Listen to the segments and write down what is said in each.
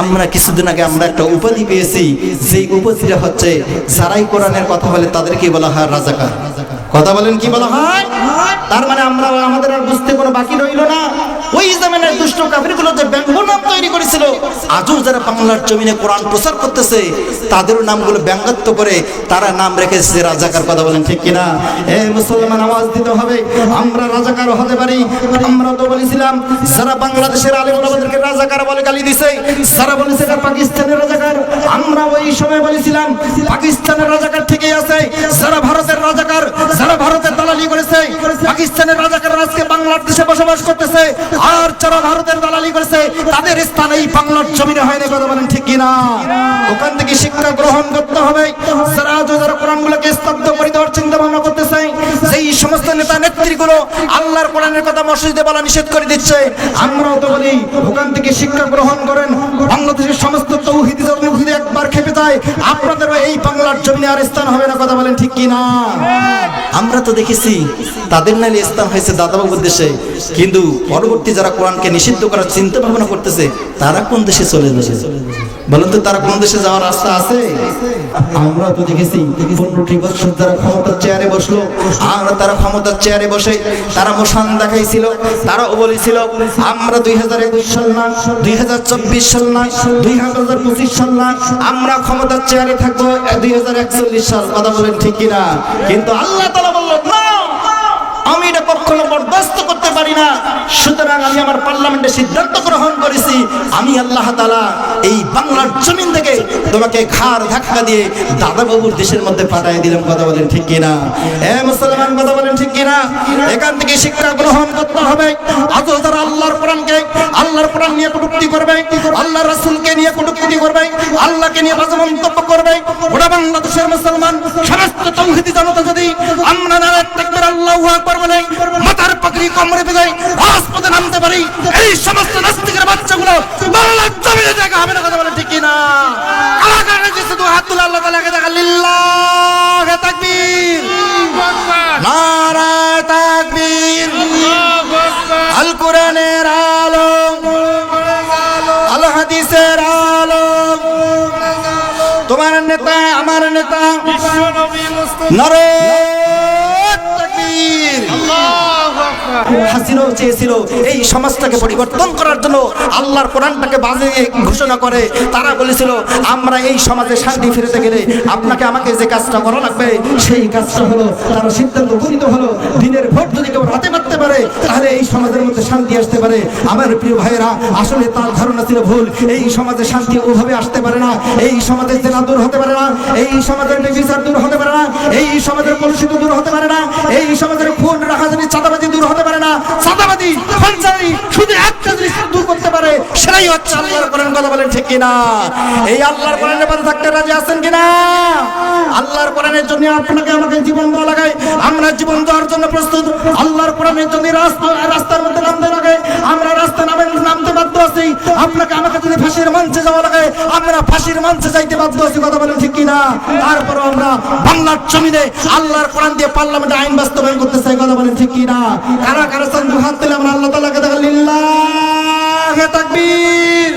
আমরা কিছুদিন আগে আমরা একটা উপাধি পেয়েছি, যেই উপাধিটা হচ্ছে যারাই কোরআনের কথা বলে তাদেরকে বলা হয় রাজাকার। কথা বলেন কি বলা হয়? তার মানে আমরা আমাদের আর বুঝতে কোনো বাকি রইল না। ওই জামানের দুষ্ট কাফিরগুলো যে ব্যঙ্গ নাম তৈরি করেছিল আজও যারা বাংলার জমিনে কোরআন প্রচার করতেছে তাদেরও নামগুলো ব্যঙ্গাত্ব করে তারা নাম রেখেছে রাজাকার। কথা বলেন ঠিক কিনা? এ মুসলমান আওয়াজ দিতে হবে। আমরা রাজাকার হতে পারি। আমরা তো বলেছিলাম যারা বাংলাদেশের আলিম ওলামাদেরকে রাজাকার বলে গালি দিছে যারা বলেছে পাকিস্তানের রাজাকার। আমরা ওই সময় বলেছিলাম পাকিস্তানের রাজাকার ঠিকই আছে যারা ভারতের রাজাকার যারা ভারতের দালালি করেছে, পাকিস্তানের রাজাকার আজকে বাংলাদেশে বসবাস করতেছে, আর যারা ভারতের দালালি করেছে, তাদের স্থান এই বাংলার জমিনে হয়নি কথা বলেন ঠিক কিনা? ওখান থেকে শিক্ষা গ্রহণ করতে হবে। যারা স্তব্ধ করে দেওয়ার চিন্তা ভাবনা করতেছে সমস্ত নেতা নেত্রীগুলো আল্লাহর কোরআনের কথা মসজিদে বলা নিষেধ করে দিচ্ছে, আমরাও তো বলি, ওখান থেকে শিক্ষা গ্রহণ করেন। বাংলাদেশের সমস্ত তৌহিদি একবার খেপে আপনাদেরও এই বাংলার জমিনে আর স্থান হবে না, কথা বলেন ঠিক কি না আমরা তো দেখেছি, তাদের নাইলে স্থান হয়েছে দাদাবাবুর দেশে। কিন্তু পরবর্তী যারা কোরআনকে নিষিদ্ধ করার চিন্তা ভাবনা করতেছে, তারা কোন দেশে চলে যাবে? বলেন তো তারা কোন দেশে যাওয়ার রাস্তা আছে? আমরা তো দেখেছি পনেরোটি বছর যারা ক্ষমতার চেয়ারে বসল, আর তারা ক্ষমতার চেয়ারে বসে তারা মোশান দেখাইছিল তারাও বলেছিল, আমরা দুই হাজার একুশ সাল না, দুই হাজার চব্বিশ সাল না, দুই হাজার পঁচিশ সাল না, আমরা ক্ষমতার চেয়ারে থাকব, দুই হাজার একচল্লিশ সাল। কথা বলেন ঠিক কিনা? কিন্তু আল্লাহ তালা বলল না আমি এটা কখনো বরদাস্ত করতে পারি না। সুতরাং আমি আমার পার্লামেন্টে সিদ্ধান্ত গ্রহণ করেছি, আমি আল্লাহ তালা এই বাংলার জমিন থেকে তোমাকে ঘাড় ধাক্কা দিয়ে দাদাবাবুর দেশের মধ্যে পাঠিয়ে দিলাম। কথা বলেন ঠিক কিনা? এ মুসলমান, কথা বলেন ঠিক কিনা? এখান থেকে শিক্ষা গ্রহণ করতে হবে। আজও যারা আল্লাহর কোরআনকে, আল্লাহর কোরআন নিয়ে কটুক্তি করবে আল্লাহ রাসূলকে কটুক্তি করবে, আল্লাহকে নিয়ে বাজে মন্তব্য করবে। গোটা বাংলাদেশের মুসলমান, সমস্ত তৌহিদি জনতা যদি আমরা না একবার আল্লাহ আকবার বলে, মাথার পাখি কমরে বেঁধে রাজপথে নামতে পারি, এই সমস্ত নাস্তিকের বাচ্চাগুলো বাংলার জমিনে জায়গা হবে না কথা বলে ঠিক কিনা? কারাগারে হাত তুলে আল্লাহ তালাকে দেখা নরে হাসিনাও চেয়েছিল এই সমাজটাকে পরিবর্তন করার জন্য আল্লাহর কোরআনটাকে ঘোষণা করে। তারা বলেছিল, আমরা এই সমাজে শান্তি ফিরতে গেলে আপনাকে আমাকে যে কাজটা করা লাগবে, সেই কাজটা হলো, তারা সিদ্ধান্ত গৃহীত হলো, দিনের ভোট যদি কেউ রাতে মারতে পারে, তাহলে এই সমাজের মধ্যে শান্তি আসতে পারে। আমার প্রিয় ভাইয়েরা, আসলে তার ধারণা ছিল ভুল। এই সমাজে শান্তি ওভাবে আসতে পারে না। এই সমাজে জেনা দূর হতে পারে না। এই সমাজের দূর হতে পারে না। এই সমাজের কলুষিত দূর হতে পারে না। এই সমাজের খুন রাহাজানি চাঁদাবাজি দূর হতে পারে না। চাঁদাবাজি ফঞ্চারি শুধু একটা জিনিস দূর করতে পারে, সেটাই হচ্ছে আল্লাহর কোরআন। কথা বলেন ঠিক কিনা? এই আল্লাহর কোরআনের পথে থাকতে রাজি আছেন কিনা? আল্লাহর কোরআনের জন্য আপনাকে আমাকে জীবন দেওয়া লাগায় আমরা জীবন দেওয়ার জন্য প্রস্তুত। আল্লাহর কোরআনের জন্য রাস্তা, রাস্তার মধ্যে নামতে লাগে, আমরা রাস্তা নামে নামতে বাধ্য আছি। আপনাকে আমাকে যদি ফাঁসির মঞ্চে যাওয়া লাগে, আমরা ফাঁসির মঞ্চে যাইতে বাধ্য আছি। কথা বলেন ঠিক কিনা? তারপরে আমরা বাংলার জমিনে আল্লাহর কোরআন দিয়ে পার্লামেন্টে আইন বাস্তবায়ন করতে চাই। কথা বলেন ঠিক কিনা? কারা কারা চান দু হাত দিলে আমরা আল্লাহ দেখা লিল্লাহে তাকবীর।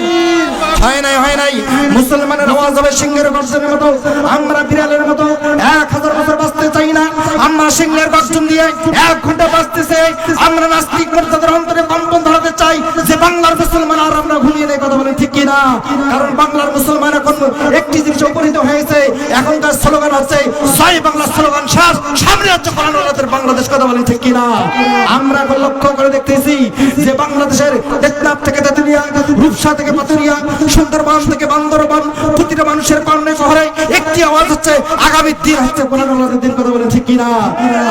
হয় নাই হয় নাই? মুসলমানের আওয়াজ হবে সিংহের গর্জনের মতো, আমরা বিড়ালের মতো, এক হাজার বছর বাঁচতে চাই না। আমরা সিংহের গর্জন দিয়ে এক ঘণ্টা বাঁচতেছে। আমরা নাস্তিক মর্যাদার অন্তরে কম্পন ধরাতে চাই। যে বাংলার মুসলমান আর আমরা ঘুমিয়ে নেই কথা বলে ঠিক কিনা? কারণ বাংলার মুসলমান এখন একটি জিনিস উপনীত হয়েছে। এখনকার স্লোগান হচ্ছে জয় বাংলা স্লোগান শেষ, সামনে হচ্ছে কোরআন বাংলাদেশ কথা বলেন ঠিক কিনা? আমরা এখন লক্ষ্য করে দেখতেছি যে বাংলাদেশের টেকনাফ থেকে তেতুলিয়া, রূপসা থেকে পাতুরিয়া সুন্দরবন থেকে বান্দরবান, প্রতিটা মানুষের কর্ণে শহরে একটি আওয়াজ হচ্ছে, আগামী দিন হচ্ছে কোরআন দিন কথা বলেন ঠিক কিনা?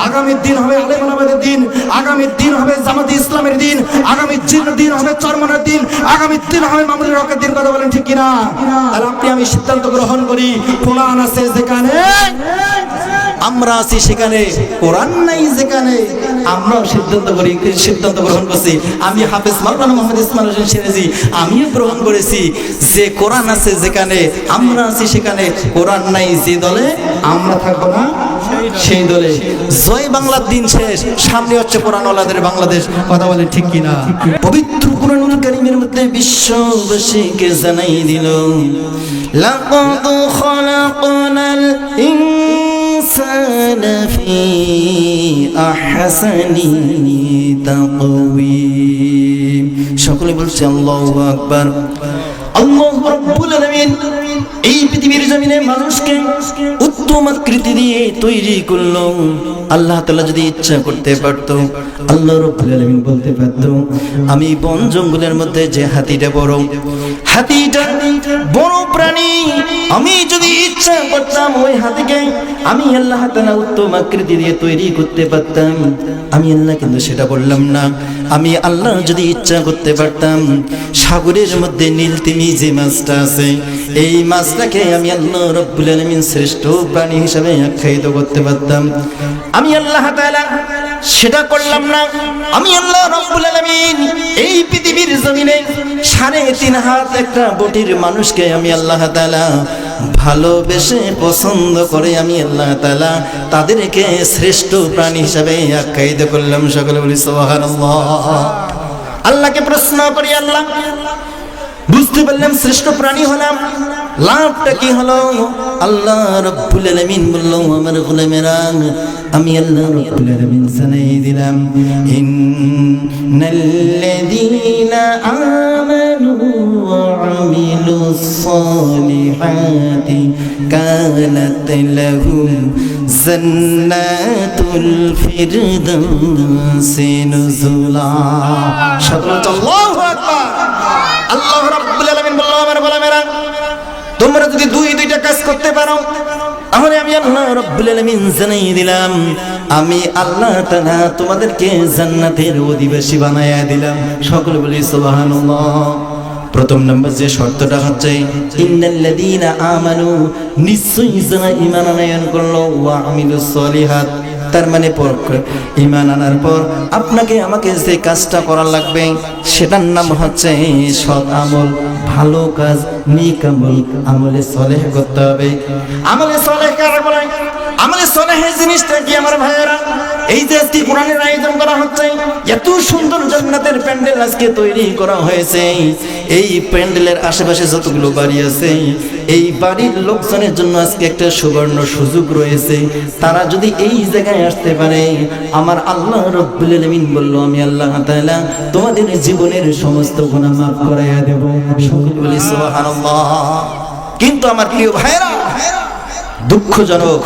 আগামী দিন হবে আলেম ওলামাদের দিন, আগামী দিন হবে জামাতি ইসলামের দিন, আগামী দিন- হবে চরমনের দিন, আগামী দিন হবে মামুনুর হকের দিন, কথা বলেন ঠিক কিনা? আর আপনি, আমি সিদ্ধান্ত গ্রহণ করি, কোরআন আছে যেখানে, আমরা আছি সেখানে, কোরআন নাই যেখানে, আমরাও সিদ্ধান্ত করি, সিদ্ধান্ত গ্রহণ করছি। আমি হাফেজ মাওলানা মোহাম্মদ ইসমাইল হোসেন সিরাজি আমিও গ্রহণ করেছি, যে কোরআন আছে যেখানে, আমরা আছি সেখানে, কোরআন নাই যে দলে, আমরা থাকব না সেই দলে জয় বাংলার দিন শেষ। সামনে হচ্ছে পুরানোলাদের বাংলাদেশ। কথা বলে ঠিক কিনা? পবিত্র কুরআনুল কারীমের মধ্যে বিশ্ববাসীকে জানাই দিল, লাকাদ খলাকনাল ইনসানা ফি আহসানি তাকওয়িম। সকলে বলছে, আল্লাহু আকবার। আল্লাহ রাব্বুল আলামিন এই পৃথিবীর জমিনে মানুষকে উত্তম আকৃতি দিয়ে তৈরি করল আল্লাহ তালা যদি ইচ্ছা করতে পারত, আল্লাহ রব্বুল আলমিন বলতে পারত, আমি বন জঙ্গলের মধ্যে যে হাতিটা বড় হাতিটা বড় প্রাণী, আমি যদি ইচ্ছা করতাম ওই হাতিকে, আমি আল্লাহ তাআলা উত্তম আকৃতি দিয়ে তৈরি করতে পারতাম। আমি আল্লাহ, কিন্তু সেটা বললাম না। আমি আল্লাহ যদি ইচ্ছা করতে পারতাম, সাগরের মধ্যে নীলতিমি যে মাছটা আছে, এই মাছটাকে আমি আল্লাহ রব্বুল আলামিন শ্রেষ্ঠ প্রাণী হিসাবে আখ্যায়িত করতে পারতাম। আমি আল্লাহ তাআলা সেটা করলাম না। আমি আল্লাহ রব্বুল আলামিন এই পৃথিবীর জমিনে সাড়ে তিন হাত একটা বটির মানুষকে আমি আল্লাহ তাআলা ভালোবেসে পছন্দ করে আমি আল্লাহ তাআলা তাদেরকে শ্রেষ্ঠ প্রাণী হিসাবে আখ্যায়িত করলাম। সকলে বলি সুবহানাল্লাহ। আল্লাহকে প্রশ্ন করি আল্লাহ বুঝতে পারলাম শ্রেষ্ঠ প্রাণী হলাম। লাভটা কি হলো? আল্লাহ রব্বুল আলামিন বলল আমার গোলামেরা আমি আল্লাহ রব্বুল আলামিন জানাই দিলাম ইন্নাল্লাযীনা আমানু ওয়া আমিলুস সালিহাতি কানাত লাহুম জান্নাতুল ফিরদাউসি নুজুলা। সকল আল্লাহু আকবার। আল্লাহ রাব্বুল আলামিন বলল আমার গোলামেরা তোমরা যদি দুই দুইটা কাজ করতে পারো, তাহলে আমি আল্লাহ রাব্বুল আলামিন জানাই দিলাম, আমি আল্লাহ তাআলা তোমাদেরকে জান্নাতের অধিবাসী বানায়া দিলাম। সকলে বলি সুবহানাল্লাহ। প্রথম নম্বর যে শর্তটা হচ্ছে ইন্নাল্লাযীনা আমানু, নিশ্চয়ই যারা ঈমান আনয়ন করল ওয়া আমিলুস সলিহাত। তার মানে ইমান আনার পর আপনাকে আমাকে যে কাজটা করা লাগবে, সেটার নাম হচ্ছে সৎ আমল, ভালো কাজ, নিক আমল, আমলে সলেহ করতে হবে। আমলে সলেহ জিনিসটা কি আমার ভাইয়েরা? এই যে আজকে কোরআনের আয়োজন করা হচ্ছে, এত সুন্দর প্যান্ডেল আজকে তৈরি করা হয়েছে। এই প্যান্ডেলের আশেপাশে যতগুলো বাড়ি আছে, এই বাড়ির লোকজনের জন্য আজকে একটা সুবর্ণ সুযোগ রয়েছে। তারা যদি এই জায়গায় আসতে পারে, আমার আল্লাহ আলামিন বলল, আমি আল্লাহ তোমাদের জীবনের সমস্ত গুনাহ মাফ করাইয়া দেব। কিন্তু আমার প্রিয় ভাইরা দুঃখজনক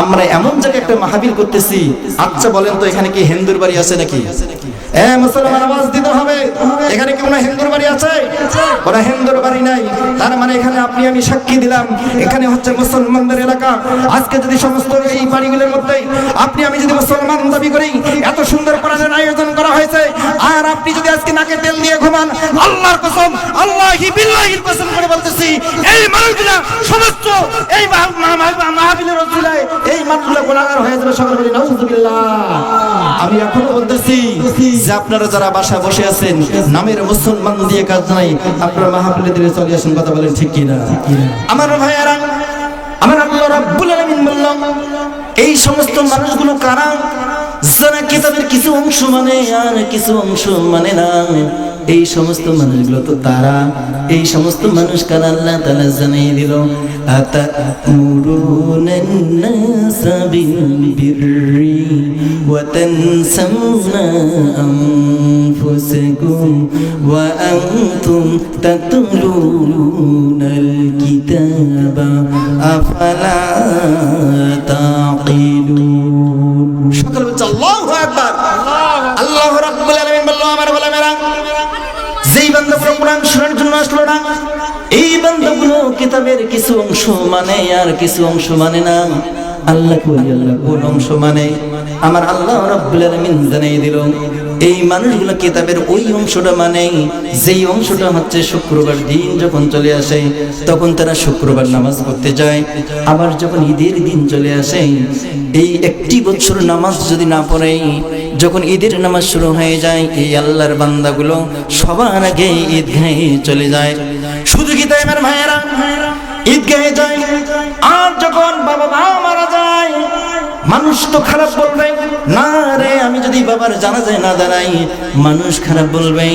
আমরা এমন জায়গায় একটা মাহাবিল করতেছি। আচ্ছা বলেন তো, এখানে কি হিন্দুর বাড়ি আছে নাকি? মানে সমস্ত এত সুন্দর আয়োজন করা হয়েছে। আর আপনি যদি আজকে নাকে তেল দিয়ে ঘুমান করে বলতেছি, এই সমস্ত এই এই মানুষগুলো গোলাগার হয়ে যাবে সকলে বলি আমি এখন বলতেছি যে আপনারা যারা বাসায় বসে আছেন, নামের মুসলমান দিয়ে কাজ নাই, আপনারা মাহফিলে দিলে চলে আসেন, কথা বলেন ঠিক কি না আমার ভাইয়ারা, আমার আল্লাহ রাব্বুল আলামিন বললাম এই সমস্ত মানুষগুলো কারা? যারা কিতাবের কিছু অংশ মানে আর কিছু অংশ মানে না, এই সমস্ত মানুষগুলো তো তারা। এই সমস্ত মানুষ কারা আল্লাহ তাআলা জানিয়ে দিল আনফুসাকুম ওয়া আসলো না। এই বান্দাগুলো কিতাবের কিছু অংশ মানে আর কিছু অংশ মানে না। আল্লাহ কোন অংশ মানে? আমার আল্লাহ রব্বুল আলামিন জানাই দিল। এই মানুষগুলো কিতাবের ওই অংশটা মানে যেই অংশটা হচ্ছে শুক্রবার দিন যখন চলে আসে, তখন তারা শুক্রবার নামাজ পড়তে যায়। আবার যখন ঈদের দিন চলে আসে, এই একটি বছর নামাজ যদি না পড়ে, যখন ঈদের নামাজ শুরু হয়ে যায়, এই আল্লাহর বান্দাগুলো সবার আগে ঈদগাহে চলে যায়। শুধু কি তাই আমার ভাইয়েরা? ঈদগাহে যায়, আর যখন বাবা মা মারা মানুষ তো খারাপ বলবে। না রে, আমি যদি বাবার জানা যায় না দাঁড়াই, মানুষ খারাপ বলবে।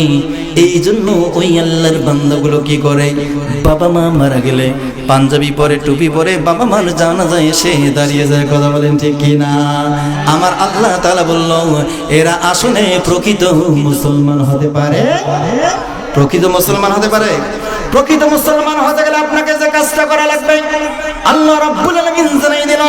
এই জন্য ওই আল্লাহর বান্দাগুলো কি করে? বাবা মা মারা গেলে, পাঞ্জাবি পরে, টুপি পরে বাবা মার জানা যায় এসে দাঁড়িয়ে যায়, কথা বলেন ঠিক কি না? আমার আল্লাহ তালা বলল, এরা আসলে প্রকৃত মুসলমান হতে পারে? প্রকৃত মুসলমান হতে পারে? প্রকৃত মুসলমান হতে গেলে আপনাকে যে কাজটা করা লাগবে, আল্লাহ রাব্বুল আলামিন জানাই দিল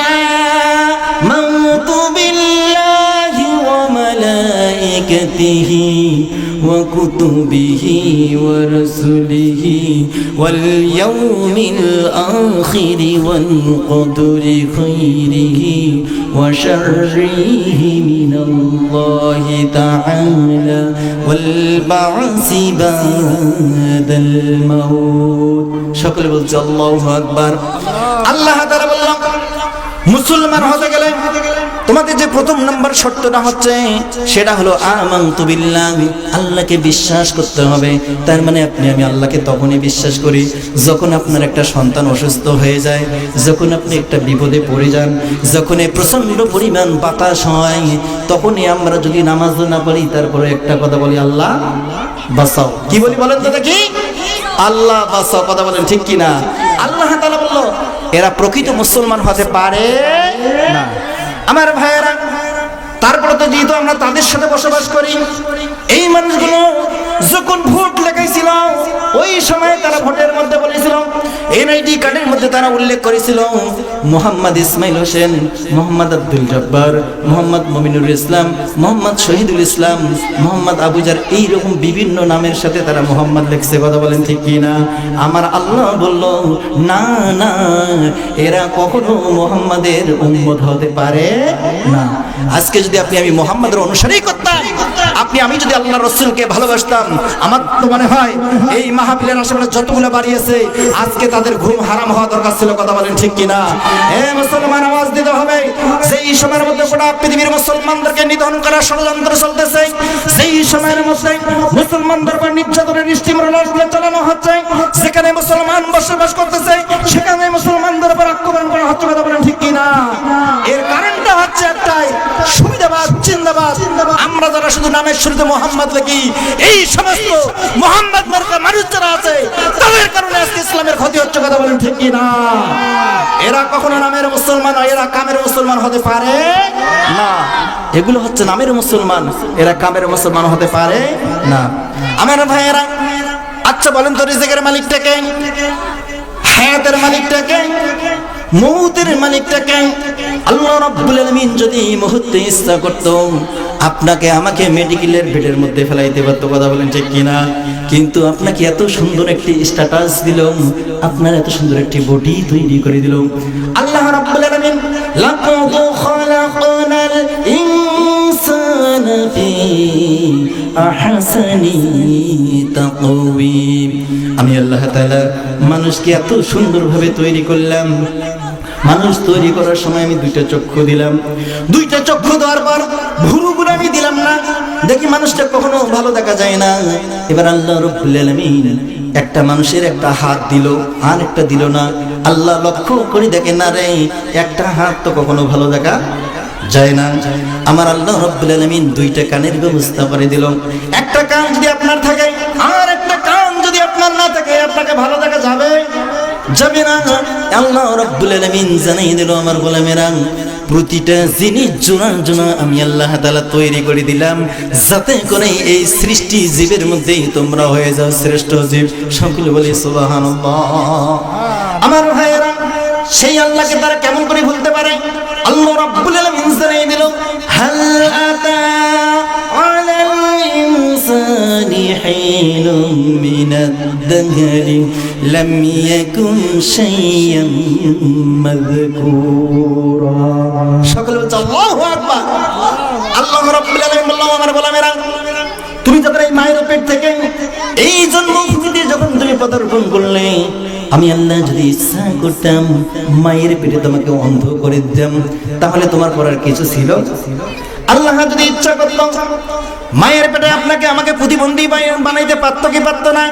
ওয়াল ইয়াউমিল আখির ওয়াল কদরি খাইরিহি ওয়া শাররিহি মিনাল্লাহি তাআলা ওয়াল বা'সি বাদাল মাউত সকলে বলছে, আল্লাহু আকবার। আল্লাহ তাআলা বললাম মুসলমান হতে গেলে তোমাদের যে প্রথম নম্বর শর্তটা হচ্ছে, সেটা হলো আমানতু বিল্লাহ, আল্লাহকে বিশ্বাস করতে হবে। তার মানে আপনি, আমি আল্লাহকে তখনই বিশ্বাস করি যখন আপনার একটা সন্তান অসুস্থ হয়ে যায়, যখন আপনি একটা বিপদে পড়ে যান, যখন এই প্রচণ্ড পরিমাণ বাতাস হয়, তখনই আমরা যদি নামাজ না পড়ি, তারপরে একটা কথা বলি, আল্লাহ বাঁচাও। কি বলি বলেন তো দেখি? আল্লাহ বাঁচাও, কথা বলেন ঠিক কি না আল্লাহ তাআলা বলল, এরা প্রকৃত মুসলমান হতে পারে না। আমার ভাইয়েরা তারপরে তো যেহেতু আমরা তাদের সাথে বসবাস করি এই মানুষগুলো যখন ভোট লেখাইছিল ওই সময় তারা ভোটের মধ্যে বলেছিল এনআইডি কার্ডের মধ্যে তারা উল্লেখ করেছিল, মোহাম্মদ ইসমাইল হোসেন, মোহাম্মদ আব্দুল জব্বার, মোহাম্মদ মমিনুল ইসলাম, মোহাম্মদ শহীদুল ইসলাম, মোহাম্মদ আবুজার এইরকম বিভিন্ন নামের সাথে তারা মোহাম্মদ লেখছে, কথা বলেন ঠিক কি না আমার আল্লাহ বলল, না না, এরা কখনো মোহাম্মদের উম্মত হতে পারে না। আজকে যদি আপনি আমি মোহাম্মদের অনুসারেই করতাম আপনি, আমি যদি আল্লাহ রসুলকে ভালোবাসতাম, আমার তো মনে হয় এই মাহফিলের আশেপাশে যতগুলো বাড়িয়েছে আজকে তাদের ঘুম হারাম হওয়া দরকার ছিল, কথা বলেন ঠিক কিনা? এ মুসলমান, আওয়াজ দিতে হবে। সেই সময়ের মধ্যে গোটা পৃথিবীর মুসলমানদেরকে নিধন করার ষড়যন্ত্র চলতেছে, সেই সময়ের মধ্যে মুসলমানদের উপর নির্যাতনের স্টিমরোলারগুলো চালানো হচ্ছে, যেখানে মুসলমান বসবাস করতেছে, সেখানে মুসলমানদের উপর আক্রমণ করা হচ্ছে, কথা বলেন ঠিক কিনা? এর কারণটা হচ্ছে একটাই আমরা যারা শুধু নামের শুরুতে মোহাম্মদ লিখি, এই সমস্ত মোহাম্মদ মার্কা মানুষ যারা আছে, তাদের কারণে আজকে ইসলামের ক্ষতি হচ্ছে কথা বলেন ঠিক না এরা কখনো নামের মুসলমান হয়, এরা কামের মুসলমান হতে পারে না। এগুলো হচ্ছে নামের মুসলমান, এরা কামের মুসলমান হতে পারে না। আমার ভাইয়েরা আচ্ছা বলেন তো রিজেকের মালিকটাকে। হায়াতের মালিকটাকে, মৌতের মালিকটাকে আল্লাহ রাব্বুল আলামিন যদি মুহূর্তে ইচ্ছা করত, আপনাকে আমাকে মেডিকেলের বেডের মধ্যে ফেলাইতে পারতো, কথা বলেন ঠিক কিনা? কিন্তু আপনাকে এত সুন্দর একটি স্ট্যাটাস দিল আপনার এত সুন্দর একটি বডি তৈরি করে দিল আল্লাহ রাব্বুল আলামিন লাকাদ খালাকনাল ইনসানা ফি আমি আল্লাহ মানুষকে এত সুন্দরভাবে তৈরি করলাম। মানুষ তৈরি করার সময় আমি দুইটা চক্ষু দিলাম। দুইটা চক্ষু দেওয়ার পর ভুরুগুলো আমি দিলাম না। দেখি মানুষটা কখনো ভালো দেখা যায় না। এবার আল্লাহ রব্বুল একটা মানুষের একটা হাত দিল, আর একটা দিল না। আল্লাহ লক্ষ্য করে দেখে, না রে, একটা হাত তো কখনো ভালো দেখা যায় না। আমার আল্লাহ রব্বুল আলামিন দুইটা কানের ব্যবস্থা করে দিল। একটা কান যদি আপনার থাকে, আর একটা কান যদি আপনার না থাকে, আপনাকে ভালো দেখা যাবে? যাবে না। আল্লাহ রাব্বুল আলামিন জানাই দিল আমার গোলামেরা, প্রতিটা জিনিস জোড়া জোড়া আমি আল্লাহ তাআলা তৈরি করে দিলাম, যাতে করে এই সৃষ্টি জীবের মধ্যেই তোমরা হয়ে যাও শ্রেষ্ঠ জীব। সকলে বলি সুবহানাল্লাহ। আমার ভাইয়েরা সেই আল্লাহকে তারা কেমন করে ভুলতে পারে? আল্লাহ রাব্বুল আলামিন জানাই দিল, হাল আতা আলাল ইনসানি হিলুম মিনাদ-দাহর লাম ইয়াকুন শাইয়ান মাযকুরা। সকলে বলছে, আল্লাহু আকবার। আল্লাহ রাব্বুল আলামিন বললাম আমার গোলামেরা, তুমি যখন এই মায়ের পেট থেকে এই জন্মভূমিতে যখন তুমি পদার্পণ করলে আমি আল্লাহ যদি ইচ্ছা করতাম, মায়ের পেটে তোমাকে অন্ধ করে দিতাম, তাহলে তোমার করার কিছু ছিল? আল্লাহ যদি ইচ্ছা করতাম মায়ের পেটে আপনাকে, আমাকে প্রতিবন্ধী বানাইতে পারতো কি পারতো না?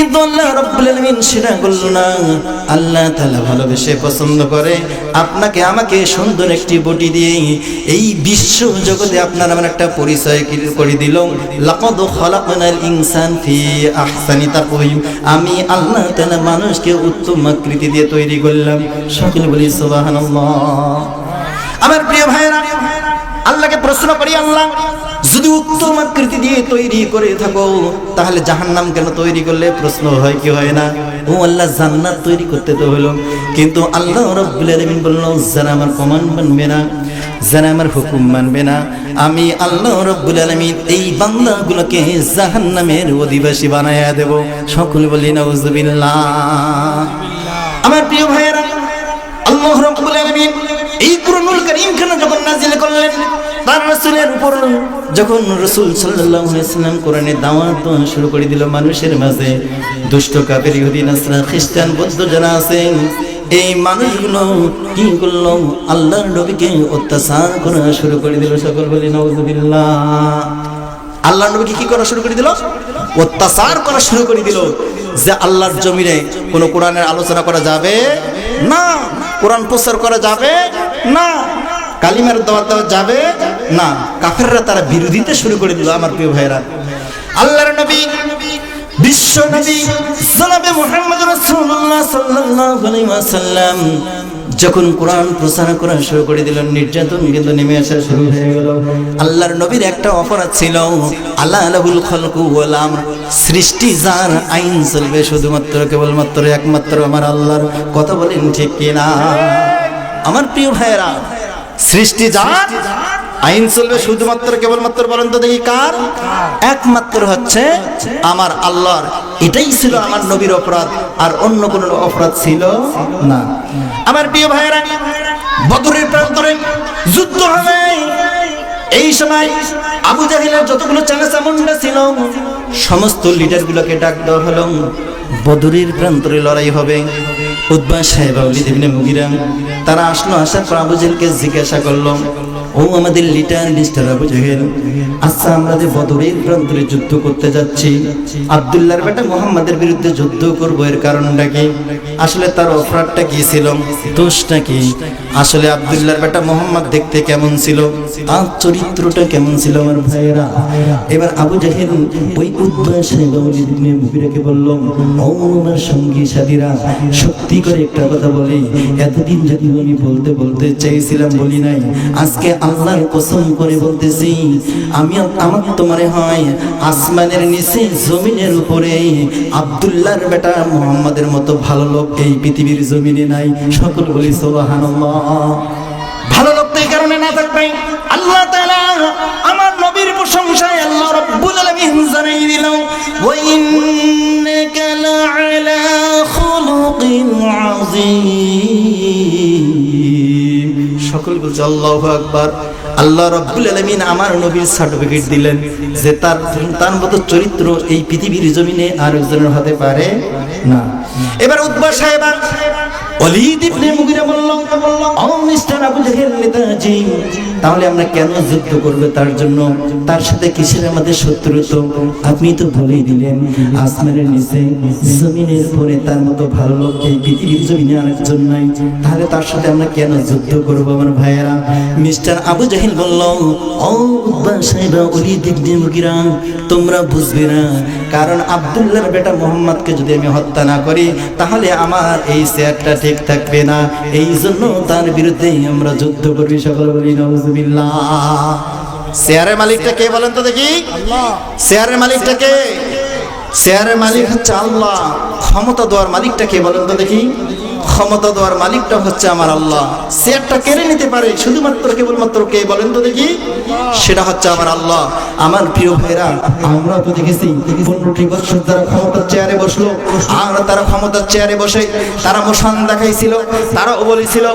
কিন্তু আল্লাহ রব্বুল আলামিন সেটা করল না। আল্লাহ তাআলা ভালোবেসে পছন্দ করে। আপনাকে আমাকে সুন্দর একটি বটি দিয়ে এই বিশ্ব জগতে আপনার আমার একটা পরিচয় করে দিল। লাকাদ খালাকনাল ইনসান ফি আহসানি তাকওয়িম। আমি আল্লাহ তাআলা মানুষকে উত্তম আকৃতি দিয়ে তৈরি করলাম। সকলে বলি সুবহানাল্লাহ। আমার প্রিয় ভাইরা আল্লাহকে প্রশ্ন করি, আল্লাহ যদি উত্তম আকৃতি দিয়ে তৈরি করে থাকো তাহলে জাহান্নাম কেন তৈরি করলে? প্রশ্ন হয় কি হয় না? ও আল্লাহ জান্নাত তৈরি করতে তো হলো। কিন্তু আল্লাহ রব্বুল আলামিন বলল যারা আমার কমান মানবে না যারা আমার হুকুম মানবে না আমি আল্লাহ রব্বুল আলামিন এই বান্দাগুলোকে জাহান্নামের অধিবাসী বানায়া দেব। সকলে বলি নাউজুবিল্লাহ আমার প্রিয় ভাইয়েরা এই কুরআনুল কারীম কেন যখন নাজিল করলেন? তার রাসূলের উপর যখন রাসূল সাল্লাল্লাহু আলাইহি সাল্লাম কোরআনের দাওয়াত শুরু করে দিল মানুষের মাঝে, দুষ্ট কাফের ইহুদি, নাসরা, খ্রিস্টান, বৌদ্ধ যারা আছেন, এই মানুষগুলো কি করল? আল্লাহর নবীকে অত্যাচার করা শুরু করে দিল সকল বলি, নাউজুবিল্লাহ। আল্লাহ নবীকে কি করা শুরু করে দিল? অত্যাচার করা শুরু করে দিল। যে আল্লাহর জমিনে কোনো কোরআনের আলোচনা করা যাবে না, কোরআন প্রচার করা যাবে না, কালিমার দেওয়া দেওয়া যাবে না। কাফেররা তারা বিরোধিতা শুরু করে দিল, আমার প্রিয় ভাইরা আল্লাহর নবী, বিশ্ব নবী জনাবে মুহাম্মদ রাসূলুল্লাহ সাল্লাল্লাহু আলাইহি ওয়াসাল্লাম যখন কোরআন প্রচার করা শুরু করে দিল নির্যাতন কিন্তু নেমে আসা শুরু হয়ে গেল। আল্লাহর নবীর একটা অপরাধ ছিল, আল্লাহ আলাহুল খলকু ওয়ালাম সৃষ্টি যার আইন চলবে শুধুমাত্র, কেবলমাত্র একমাত্র আমার আল্লাহর। কথা বলেন ঠিক কিনা? আমার প্রিয় ভাইয়েরা, সৃষ্টি যার আইন চলবে শুধুমাত্র, কেবলমাত্র বলেন তো দেখি কার? একমাত্র হচ্ছে আমার আল্লাহর। এটাই ছিল আমার নবীর অপরাধ, আর অন্য কোন অপরাধ ছিল না। আমার প্রিয় ভাইয়েরা, বদরের প্রান্তরে যুদ্ধ হবে। এই সময় আবু জাহিলের যতগুলো চানাচা মুন্ডা ছিল, সমস্ত লিডারগুলোকে ডাক দেওয়া হলো, বদরের প্রান্তরে লড়াই হবে। উদ্বাস সাহেব, আবু দেবিনে মুগিরা, তারা আসলো, আসার পর আবু জাহিলকে জিজ্ঞাসা করল ও আমাদের লিটার মিস্টার আবু জাহেল। আচ্ছা আমরা যে বদরের প্রান্তরে যুদ্ধ করতে যাচ্ছি, আব্দুল্লাহর বেটা মোহাম্মদের বিরুদ্ধে যুদ্ধ করব, এর কারণটা কি? আসলে তার অপরাধটা কি ছিল? দোষটা কি? আসলে আব্দুল্লাহর বেটা মোহাম্মদ দেখতে কেমন ছিল? তার চরিত্রটা কেমন ছিল আমার ভাইয়েরা? এবার আবু জাহেল ওই উদ্বা সাহেব আউলি দেবিনে বলল, ও আমার সঙ্গী সাথীরা, সত্যি করে একটা কথা বলি। এতদিন যদি আমি বলতে বলতে চাইছিলাম বলি নাই, আজকে আল্লাহর কসম করে বলতেছি, আমি আমার তো মনে হয় আসমানের নিচে, জমিনের উপরে। আব্দুল্লাহর বেটা মোহাম্মদের মতো ভালো লোক এই পৃথিবীর জমিনে নাই। সকল বলি সুবহানাল্লাহ। ভালো লোক তো এই কারণে না থাকবে আল্লাহ আমার নবীর প্রশংসায় আল্লাহ রাব্বুল আলামিন জানাই দিল খুলুকিন আযীম। সকল আল্লাহু আকবার। আল্লাহ রব্বুল আলমিন আমার নবীর সার্টিফিকেট দিলেন যে তার তার মতো চরিত্র এই পৃথিবীর জমিনে আর একজনের হতে পারে না। এবার উদ্বা সাহেব অলিদ ইবনে মুগিরা বলল ও মিস্টার আবু জাহেল নেতাজি তাহলে আমরা কেন যুদ্ধ করব তার জন্য? তার সাথে কিসের আমাদের শত্রুতা আপনি তো বলেই দিলেন, আসমানের নিচে, জমিনের উপরে তার মতো ভালো লোক এই পৃথিবীর জমিনে আরেকজন নাই। তাহলে তার সাথে আমরা কেন যুদ্ধ করব আমার ভাইয়েরা? মিস্টার আবু জাহিল বলল তোমরা বুঝবে না, কারণ আব্দুল্লাহর বেটা মোহাম্মদকে যদি আমি হত্যা না করি, তাহলে আমার এই চেয়ারটা ঠিক থাকবে না। এই জন্য তার বিরুদ্ধেই আমরা যুদ্ধ করবি, সকল বলি নজবিল্লাহ শেয়ারের মালিকটা কে বলেন তো দেখি? শেয়ারের মালিকটা কে? শেয়ারের মালিক হচ্ছে আল্লাহ। ক্ষমতা দেওয়ার মালিকটা কে বলেন তো দেখি? ক্ষমতা দেওয়ার মালিকটা হচ্ছে আমার আল্লাহ। শেয়ারটা কেড়ে নিতে পারে, শুধুমাত্র কেবলমাত্র কে বলেন তো দেখি? সেটা হচ্ছে আমার আল্লাহ। আমার প্রিয় ভাইরা আমরা তো দেখেছি পনেরোটি বছর তারা ক্ষমতার চেয়ারে বসল, আর তারা ক্ষমতার চেয়ারে বসে তারা মোশান দেখাইছিল, তারা বলেছিল,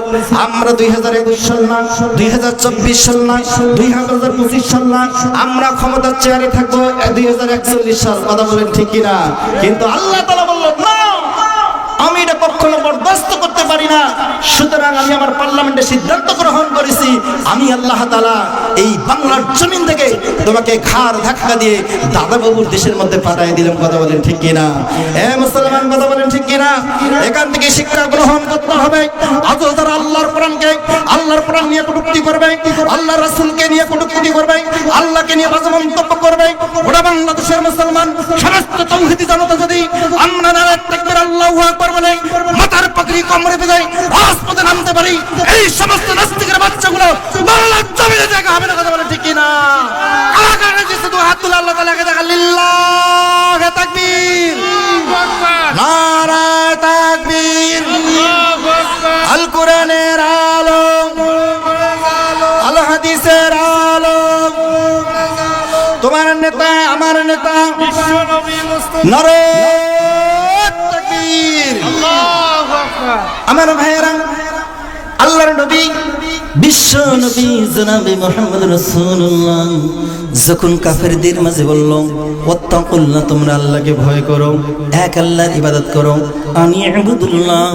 আমরা দুই হাজার একুশ সাল না, দুই হাজার চব্বিশ সাল না, দুই হাজার পঁচিশ সাল না, আমরা ক্ষমতার চেয়ারে থাকব দুই হাজার একচল্লিশ সাল। কথা বলেন ঠিক কিনা? কিন্তু আল্লাহ তালা বলল না আমি এটা কখনো বরদাস্ত করতে পারি না। সুতরাং আমি আমার পার্লামেন্টে সিদ্ধান্ত গ্রহণ করেছি, আমি আল্লাহ তাআলা এই বাংলার জমিন থেকে তোমাকে ঘাড় ধাক্কা দিয়ে দাদা বাবুর দেশের মধ্যে পাঠিয়ে দিলাম, কথা বলেন ঠিক কিনা? এ মুসলমান, কথা বলেন ঠিক কিনা? এখান থেকে শিক্ষা গ্রহণ করতে হবে। আজ যারা আল্লাহর কোরআনকে, আল্লাহর কোরআন নিয়ে কটূক্তি করবে আল্লাহ রাসূলকে নিয়ে কটূক্তি করবে, আল্লাহকে নিয়ে বাজে মন্তব্য করবে ওরা বাংলাদেশের মুসলমান, সমস্ত তৌহিদি জনতা যদি আমরা নারায়ণ তাকবীর আল্লাহু আকবার বলে, মাথার পাগড়ি কোমরে বেঁধে রাজপথে নামতে পারি। এই সমস্ত নাস্তিকের বাচ্চাগুলো বাংলার জমিনে জায়গা হবে না কথা বলে ঠিক কিনা কারাগারে যে শুধু হাত তুলে আল্লাহ তাআলাকে দেখা লিল্লাহ তাকবীর। নারায় তাকবীর। আল কোরআনের আলো আল হাদিসের আলো তোমার নেতা আমার নেতা। নরে তাকবীর। আমার ভাইয়েরা, আল্লাহর নবী, বিশ্ব নবী জনাবে মোহাম্মদ রাসূলুল্লাহ, যখন কাফেরদের মাঝে বলল, ওয়াত্তাকুল্লাহ, তোমরা আল্লাহকে ভয় করো, এক আল্লাহর ইবাদত করো আমি ইবাদুল্লাহ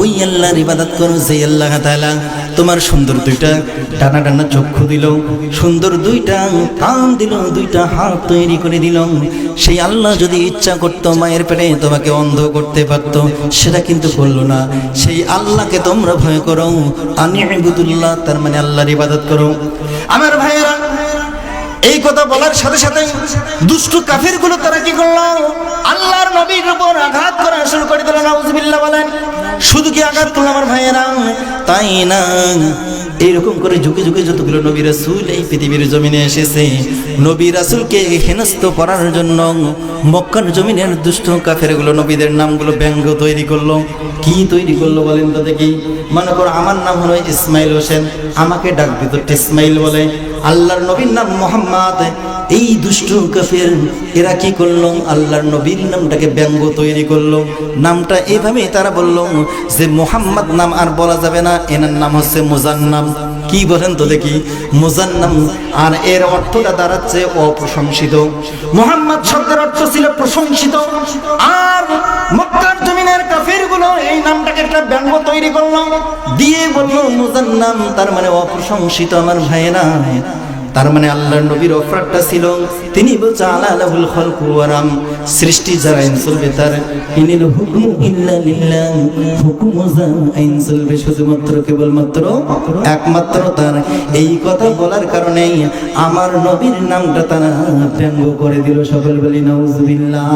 ওই আল্লাহর ইবাদত করো যে আল্লাহ তাআলা তোমার সুন্দর দুইটা ডানা ডানা চক্ষু দিল, সুন্দর দুইটা কান দিল, দুইটা হাত তৈরি করে দিল। সেই আল্লাহ যদি ইচ্ছা করতো, মায়ের পেটে তোমাকে অন্ধ করতে পারতো, সেটা কিন্তু করল না। সেই আল্লাহকে তোমরা ভয় করো। ইবুদুল্লাহ তার মানে আল্লাহর ইবাদত করো। আমার ভাইয়েরা এই কথা বলার সাথে সাথে দুষ্ট কাফেরগুলো তারা কি করল? আল্লাহর নবীর উপর আঘাত করা শুরু করে দিল, নাউজুবিল্লাহ বলেন। শুধু কি আঘাত করল আমার ভাইয়েরা? তাই না? এইরকম করে ঝুঁকে যুগে যতগুলো নবী রাসূল এই পৃথিবীর জমিনে এসেছে, নবী রাসূলকে হেনস্থ করার জন্য মক্কার জমিনের দুষ্ট কাফেরগুলো নবীদের নামগুলো ব্যঙ্গ তৈরি করল। কি তৈরি করল বলেন তো দেখি। মনে করো আমার নাম হলো ইসমাইল হোসেন, আমাকে ডাক দিত ইসমাইল বলে। আল্লাহর নবীর নাম মোহাম্মদ। এই দুষ্ট কাফের, এরা কি করল? আল্লাহর নবীর নামটাকে ব্যঙ্গ তৈরি করল। নামটা এইভাবে তারা বলল, যে মোহাম্মদ নাম আর বলা যাবে না, এনার নাম হচ্ছে মোজান্নাম। কি বলেন তো দেখি, মোজান্নাম আর এর অর্থটা দাঁড়াচ্ছে অপ্রশংসিত। মোহাম্মদ শব্দের অর্থ ছিল প্রশংসিত। আর মক্কার জমিনের কাফের এই নামটাকে একটা ব্যঙ্গ তৈরি করল দিয়ে বলল মোজান্নাম তার মানে অপ্রশংসিত আমার ভাইয়েরা। তার মানে আল্লাহর নবীর অফরারটা ছিল। তিনি বলছে আলা আলাহুল খলকু ওয়ারাম সৃষ্টি যারা আইন চলবে তার। ইনিল হুকমু ইল্লা লিল্লাহ। হুকুম যা আইন চলবে শুধুমাত্র কেবলমাত্র একমাত্র তার। এই কথা বলার কারণে আমার নবীর নামটা তারা ব্যঙ্গ করে দিল। সকল বলি নাউজুবিল্লাহ।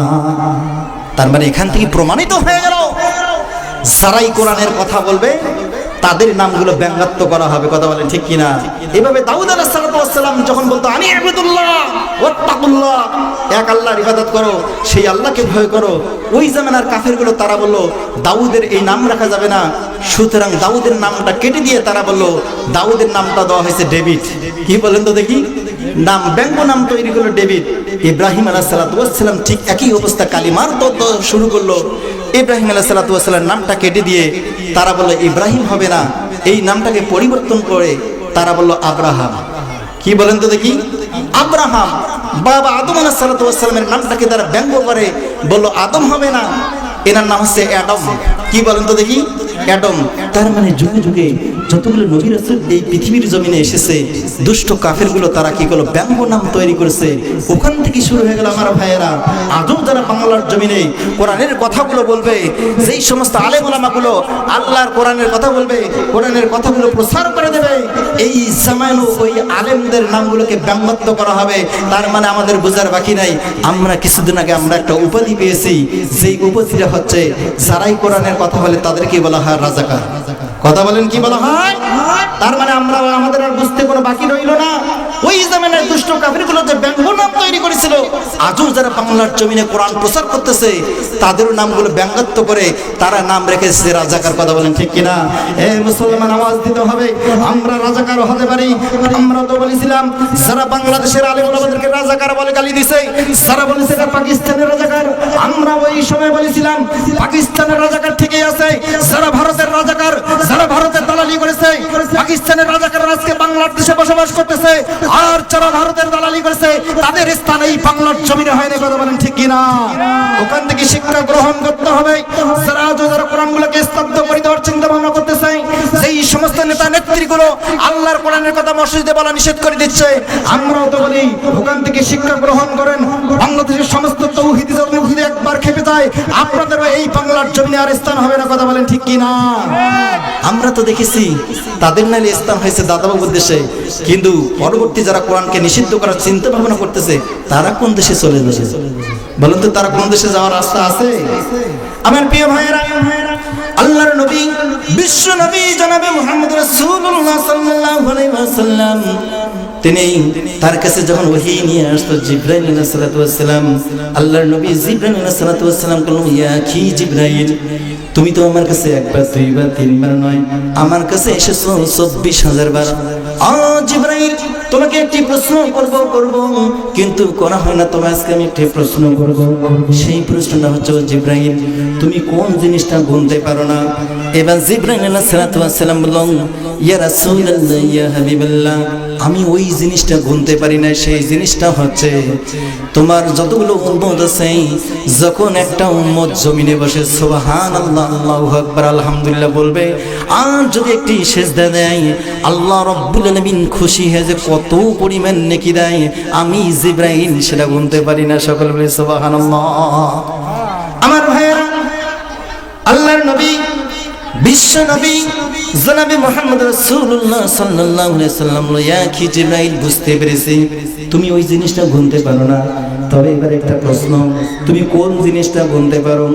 তার মানে এখান থেকে প্রমাণিত হয়ে গেল যারাই কোরআনের কথা বলবে, তাদের নামগুলো ব্যঙ্গাত্ম করা হবে, কথা বলেন ঠিক কিনা? এভাবে দাউদ আলাইসালাম যখন বলতো, আমি আবুদুল্লাহ এক আল্লাহর ইবাদত করো, সেই আল্লাহকে ভয় করো। ওই জামানার কাফেরগুলো তারা বলল, দাউদের এই নাম রাখা যাবে না। সুতরাং দাউদের নামটা কেটে দিয়ে তারা বলল, দাউদের নামটা দেওয়া হয়েছে ডেভিড। কি বলেন তো দেখি? নাম, ব্যঙ্গ নাম তৈরি করল ডেভিড। ইব্রাহিম আলাহ সালাতাম ঠিক একই অবস্থা কালিমার তত্ত্ব শুরু করল। ইব্রাহিম আলাহ সালাতামের নামটা কেটে দিয়ে তারা বলল, ইব্রাহিম হবে না। এই নামটাকে পরিবর্তন করে তারা বলল, আব্রাহাম। কি বলেন তো দেখি? আব্রাহাম, বাবা আদম আলাহ সালাতামের নামটাকে তারা ব্যঙ্গ করে বলল, আদম হবে না। এনার নাম হচ্ছে অ্যাডম। কি বলেন তো দেখি? অ্যাডম, তার মানে যুগে যুগে যতগুলো নবী রাসূল এই পৃথিবীর জমিনে এসেছে, দুষ্ট কাফেরগুলো তারা কি করল ব্যঙ্গ নাম তৈরি করেছে? ওখান থেকে শুরু হয়ে গেল আমার ভাইয়েরা। আজও যারা বাংলার জমিনে কোরআনের কথাগুলো বলবে, যেই সমস্ত আলেম ওলামাগুলো আল্লাহর কোরআনের কথা বলবে, কোরআনের কথাগুলো প্রচার করে দেবে, এই সামান্য ওই আলেমদের নামগুলোকে ব্যঙ্গত্ব করা হবে। তার মানে আমাদের বোঝার বাকি নাই। আমরা কিছুদিন আগে আমরা একটা উপাধি পেয়েছি। যেই উপাধিটা হচ্ছে, যারাই কোরআনের কথা বলে তাদেরকে বলা হয় রাজাকার। কথা বলেন কি বলা হয়? তার মানে আমরা আমাদের আর বুঝতে কোনো বাকি রইল না। ওই জামানের দুষ্ট কাফিরগুলো যে ব্যঙ্গ নাম তৈরি করেছিল। আজও যারা বাংলার জমিনে কোরআন প্রচার করতেছে, তাদেরও নামগুলো ব্যঙ্গাত্ব করে তারা নাম রেখেছে রাজাকার, কথা বলেন ঠিক কিনা? এ মুসলমান, আওয়াজ দিতে হবে। আমরা রাজাকার হতে পারি। আমরা তো বলেছিলাম, যারা বাংলাদেশের আলেম আমাদেরকে রাজাকার বলে গালি দিছে, যারা বলেছে পাকিস্তানের রাজাকার, আমরা ওই সময় বলেছিলাম, পাকিস্তানের রাজাকার ঠিকই আছে, যারা ভারতের রাজাকার যারা ভারতের দালালি করেছে পাকিস্তানের রাজাকার আজকে বাংলাদেশে বসবাস করতেছে আর যারা ভারতের দালালি করেছে তাদের স্থান এই বাংলার জমিনে হয়নি কথা বলেন ঠিক কিনা? ওখান থেকে শিক্ষা গ্রহণ করতে হবে। যারা যারা কোরআনগুলোকে স্তব্ধ করে দেওয়ার চিন্তা ভাবনা সেই নেত্রীগুলো আল্লাহর কোরআনের কথা মসজিদে বলা নিষেধ করে দিচ্ছে আমরাও তো বলি ওখান থেকে শিক্ষা গ্রহণ করেন। বাংলাদেশের সমস্ত তৌহিদি একবার খেপে যায়। আপনাদেরও এই বাংলার জমিনে আর স্থান হবে না, কথা বলেন ঠিক কি না আমরা তো দেখেছি, তাদের নাইলে স্থান হয়েছে দাদাবাবুর দেশে। কিন্তু পরবর্তী যারা কোরআনকে নিষিদ্ধ করার চিন্তা ভাবনা করতেছে, তারা কোন দেশে চলে যাবে? বলুন তো, তারা কোন দেশে যাওয়ার রাস্তা আছে? আমার প্রিয় ভাইয়েরা আল্লাহর নবী, বিশ্ব নবী জনাবে মুহাম্মদ রাসূলুল্লাহ সাল্লাল্লাহু আলাইহি ওয়াসাল্লাম। তিনি তার কাছে যখন ওহী নিয়ে আসতো জিব্রাইল আল্লাহর নবী জিব্রাইল আলাইহিস সালাতু ওয়াসসালাম বললেন ইয়া কি জিব্রাইল, তুমি তো আমার কাছে একবার, দুইবার, তিনবার নয়, আমার কাছে এসেছ চব্বিশ হাজার বার। আ জিব্রাইল তোমাকে একটি প্রশ্ন করব করব। কিন্তু করা হয় না তোমার আজকে আমি একটি প্রশ্ন করব। সেই প্রশ্নটা হচ্ছে জিব্রাহিম তুমি কোন জিনিসটা গুনতে পারো না? এবার আলাইহিস সালাতু ওয়াসসালাম বললেন ইয়া রাসূলুল্লাহ আমি ওই জিনিসটা গুনতে পারি না সেই জিনিসটা হচ্ছে তোমার যতগুলো উম্মত আছে, যখন একটা উম্মত জমিনে বসে সুবহান আল্লাহ আল্লাহু আকবার, আলহামদুলিল্লাহ বলবে, আর যদি একটি সেজদা দেয়, আল্লাহ রব্বুল আলামিন খুশি হয়ে যে কত পরিমাণ নেকি দেয়, আমি জিব্রাইল সেটা গুনতে পারি না, সকল বলে সুবহানাল্লাহ। আমার ভাইয়েরা, আল্লাহর নবী তুমি ওই জিনিসটা গুনতে পারো না। তবে এবার একটা প্রশ্ন, তুমি কোন জিনিসটা গুনতে পারো?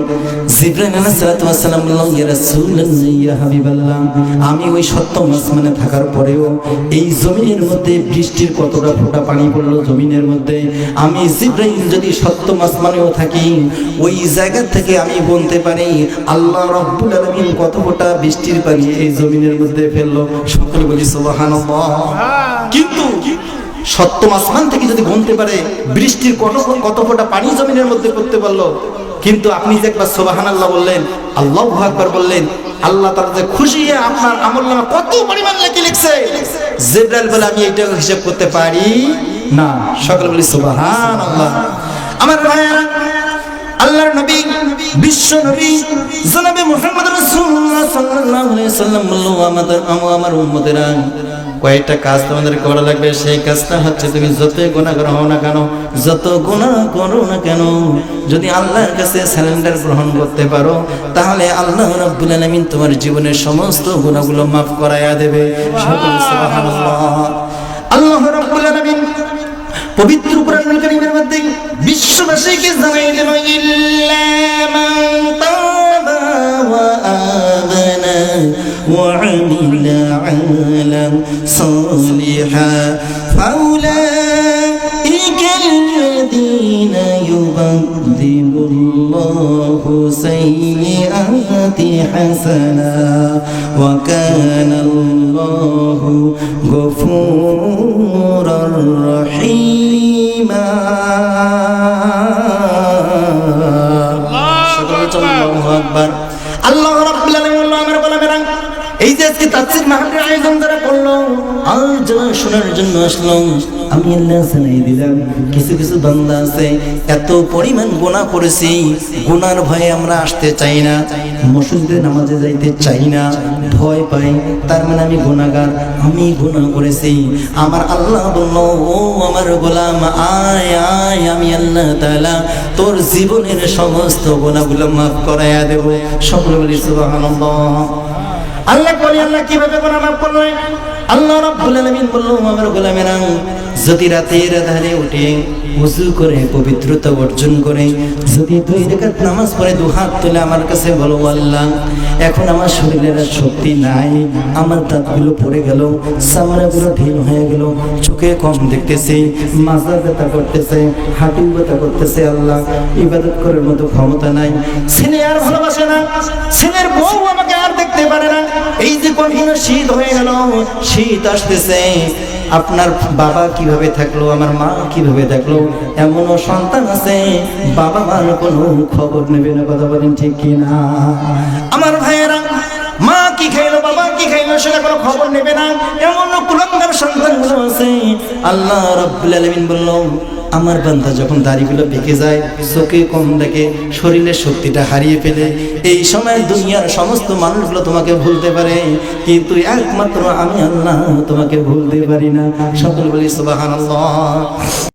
আমি ওই সপ্তম আসমানে থাকার পরেও এই জমিনের মধ্যে বৃষ্টির কতটা ফোঁটা পানি পড়ল জমিনের মধ্যে, আমি জিব্রাইল যদি সপ্তম আসমানেও থাকি, ওই জায়গা থেকে আমি বলতে পারি। আল্লাহ রব্বুল আলামিন কত ফোঁটা বৃষ্টির পানি এই জমিনের মধ্যে ফেলল। সকলে বলি, সুবহানাল্লাহ। কিন্তু সপ্তম আসমান থেকে যদি গুনতে পারে, বৃষ্টির কত কত ফোঁটা পানি জমিনের মধ্যে করতে পারল। কিন্তু আপনি যে একবার সুবহানাল্লাহ বললেন, আল্লাহু আকবার বললেন, আল্লাহ তার যে খুশি হয়ে আপনার আমল নামা কত পরিমাণ লেখে লিখছে, জিব্রাইল বলে আমি এইটা হিসাব করতে পারি না। সকলে বলি, সুবহানাল্লাহ। আমার ভাইয়েরা আল্লাহর নবী, বিশ্ব নবী, জনাবে মুহাম্মদ রাসূলুল্লাহ সাল্লাল্লাহু আলাইহি সাল্লাম বলল আমাদের আমো- আমার উম্মতেরা, কয়েকটা কাজ তোমাদের করা লাগবে। সেই কাজটা হচ্ছে তুমি যতই গুনাহ করো না কেন, যত গুনাহ করো না কেন, যদি আল্লাহর কাছে স্যালেন্ডার গ্রহণ করতে পারো, তাহলে আল্লাহ রাব্বুল আলামিন তোমার জীবনের সমস্ত গুনাহগুলো মাফ করায়া দেবে। সুবহানাল্লাহ। পবিত্র কোরআনুল কারীমের মধ্যে বিশ্ববাসীকে জানাই দিল ইল্লা মান তাবা ওয়া আমানা ওয়া আমিলা আমালান সালিহা ফাউলাইকা আল্লাযীনা ইউবাদদিলুল্লাহু সাইয়্যাতি হাসানা, ওয়া কানা আল্লাহু গফুরার আজকে মাহফিলের আয়োজন যারা করল। যারা শোনার জন্য আসলো, আমি আল্লাহ দিলাম। কিছু কিছু বান্দা আছে, এত পরিমাণ গুনাহ করেছি, গুনার ভয়ে আমরা আসতে চাই না, মসজিদে নামাজে যাইতে চাই না, ভয় পাই, তার মানে আমি আমি করেছি। আমার আল্লাহ বলল, ও আমার গোলাম, আয় আয়, আমি আল্লাহ তাআলা তোর জীবনের সমস্ত গুনাহগুলো মাফ করাইয়া দেব। সকলে বলি, সুবহানাল্লাহ। আল্লাহ বলি আল্লাহ কীভাবে গোনা মাফ করলেন আল্লাহ রাব্বুল আলামিন বলল আমার গোলামেরা, যদি রাতের ধারে উঠে উজু করে, পবিত্রতা অর্জন করে, যদি দুই রেখাত নামাজ পড়ে, দু হাত তুলে আমার কাছে বলো, আল্লাহ, এখন আমার শরীরের শক্তি নাই। আমার দাঁতগুলো পড়ে গেল, চামড়াগুলো ঢিল হয়ে গেল, চোখে কম দেখতেছি মাজা ব্যথা করতেছে হাঁটু ব্যথা করতেছে, আল্লাহ, ইবাদত করার মতো ক্ষমতা নাই। ছেলে আর ভালোবাসে না। ছেলের বউ আমাকে আর দেখতে পারে না। এই যে কঠিন শীত হয়ে গেল শীত আসতেছে, আপনার বাবা কীভাবে থাকল, আমার মা কীভাবে থাকল, এমনও সন্তান আছে, বাবা মার কোনো খবর নেবে না, কথা বলেন ঠিক কিনা? আমার ভাইয়েরা, মা কি খাইলো, বাবা কি খাইলো, সেটা কোনো খবর নেবে না এমন কুলঙ্গার সন্তানগুলো আছে। আল্লাহ রব্বুল আমার বান্দা যখন দাড়িগুলো পেকে যায়, চোখে কম দেখে, শরীরের শক্তিটা হারিয়ে ফেলে, এই সময় দুনিয়ার সমস্ত মানুষগুলো তোমাকে ভুলতে পারে। কিন্তু একমাত্র আমি আল্লাহ তোমাকে ভুলতে পারি না। সকল বলি, সুবহানাল্লাহ।